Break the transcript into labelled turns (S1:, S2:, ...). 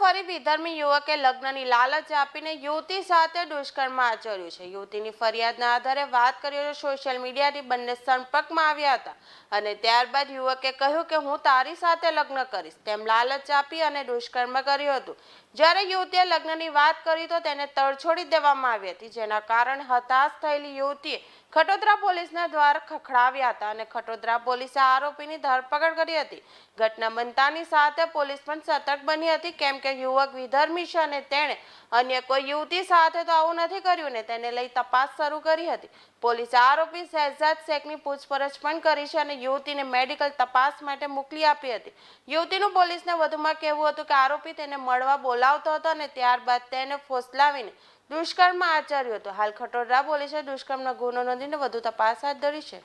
S1: વિધર્મી યુવકે લગ્નની લાલચ આપીને યુવતી સાથે દુષ્કર્મ આચર્યું છે. યુવતીની ફરિયાદના આધારે વાત કરીએ તો સોશિયલ મીડિયાથી બંને સંપર્કમાં આવ્યા હતા અને ત્યારબાદ યુવકે કહ્યું કે હું તારી સાથે લગ્ન કરીશ. તેમ લાલચ આપી અને દુષ્કર્મ કર્યું હતું. જ્યારે યુવતીએ લગ્નની વાત કરી તો તેને તરછોડી દેવામાં આવી હતી, જેના કારણે હતાશ થયેલી યુવતીએ ખટોદરા પોલીસના દ્વાર ખખડાવ્યા હતા અને ખટોદરા પોલીસે આરોપીની ધરપકડ કરી હતી. ઘટના બનતાની સાથે પોલીસ પણ સતર્ક બની હતી. કેમ કે યુવક વિધર્મી છે અને તેણે અન્ય કોઈ યુવતી સાથે તો આવું નથી કર્યું ને તેને લઈ તપાસ શરૂ કરી હતી. પોલીસે આરોપી શહેજાદ શેખની પૂછપરછ પણ કરી છે અને યુવતીને મેડિકલ તપાસ માટે મોકલી આપી હતી. યુવતીનું પોલીસને વધુમાં કહેવું હતું કે આરોપી તેને મળવા બોલાવતો હતો અને ત્યારબાદ તેને ફોસલાવીને દુષ્કર્મ આચર્યું હતું. હાલ ખટોદરા પોલીસે દુષ્કર્મનો ગુનો નોંધીને વધુ તપાસ હાથ ધરી છે.